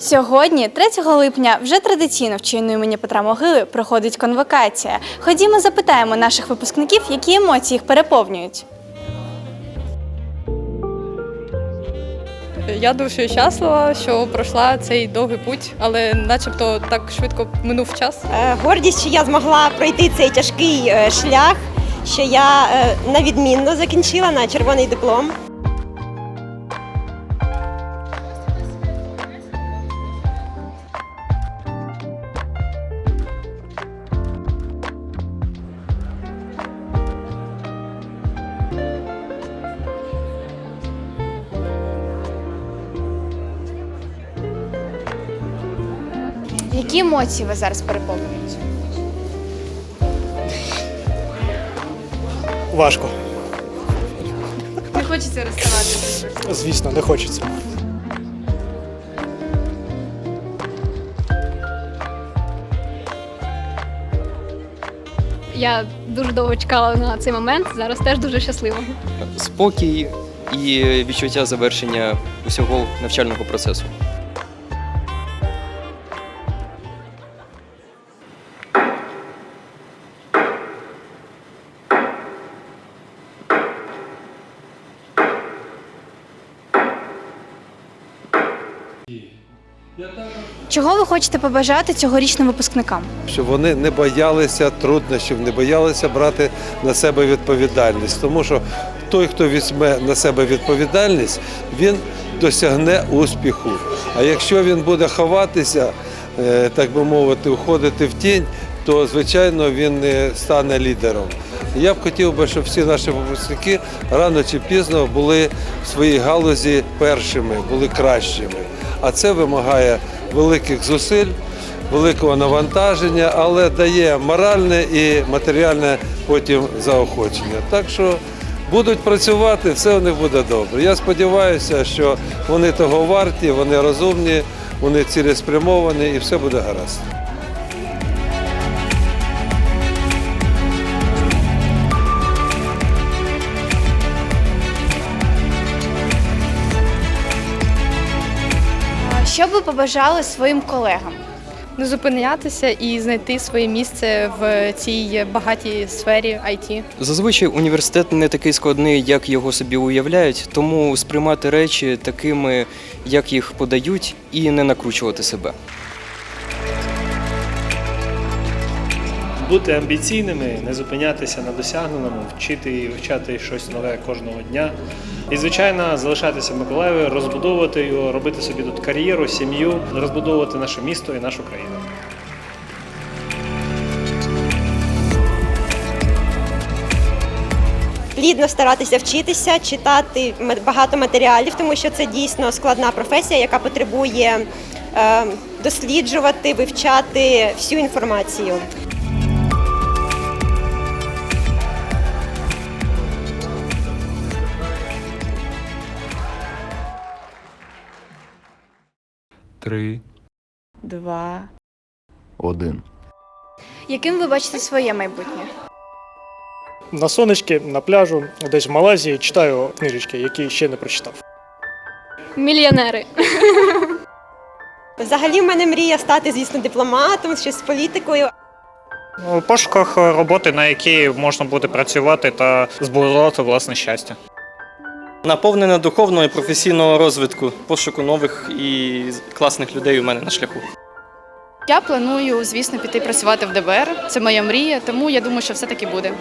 Сьогодні, 3 липня, вже традиційно в чину імені Петра Могили проходить конвокація. Ходімо, запитаємо наших випускників, які емоції їх переповнюють. Я дуже щаслива, що пройшла цей довгий путь, але начебто так швидко минув час. Е, Гордість, що я змогла пройти цей тяжкий е, шлях, що я е, на відмінно закінчила на червоний диплом. Які емоції вас зараз переповнюють? Важко. Не хочеться розставати. Звісно, не хочеться. Я дуже довго чекала на цей момент. Зараз теж дуже щаслива. спокій і відчуття завершення усього навчального процесу. Чого ви хочете побажати цьогорічним випускникам? щоб вони не боялися труднощів, не боялися брати на себе відповідальність. Тому що той, хто візьме на себе відповідальність, він досягне успіху. А якщо він буде ховатися, е, так би мовити, уходити в тінь, то звичайно він не стане лідером. Я б хотів би, щоб всі наші випускники рано чи пізно були в своїй галузі першими, були кращими. А це вимагає великих зусиль, великого навантаження, але дає моральне і матеріальне потім заохочення. Так що будуть працювати, все у них буде добре. Я сподіваюся, що вони того варті, вони розумні, вони цілеспрямовані і все буде гаразд. Що б ви побажали своїм колегам? Не зупинятися і знайти своє місце в цій багатій сфері IT. Зазвичай університет не такий складний, як його собі уявляють, тому сприймати речі такими, як їх подають, і не накручувати себе. Бути амбіційними, не зупинятися на досягненому, вчити і вивчати щось нове кожного дня. І, звичайно, залишатися в Миколаєві, розбудовувати його, робити собі тут кар'єру, сім'ю, розбудовувати наше місто і нашу країну. Плідно старатися вчитися, читати багато матеріалів, тому що це дійсно складна професія, яка потребує е, досліджувати, вивчати всю інформацію. Три, Два. один. Яким ви бачите своє майбутнє? На сонечки, на пляжу, десь в Малайзії читаю книжечки, які ще не прочитав. Мільйонери. Взагалі, в мене мрія стати, звісно, дипломатом, щось з політикою. У пошуках роботи, на якій можна буде працювати та збудувати власне щастя. Наповнена духовного і професійного розвитку, пошуку нових і класних людей у мене на шляху. Я планую, звісно, піти працювати в ДБР. Це моя мрія, тому я думаю, що все таки буде.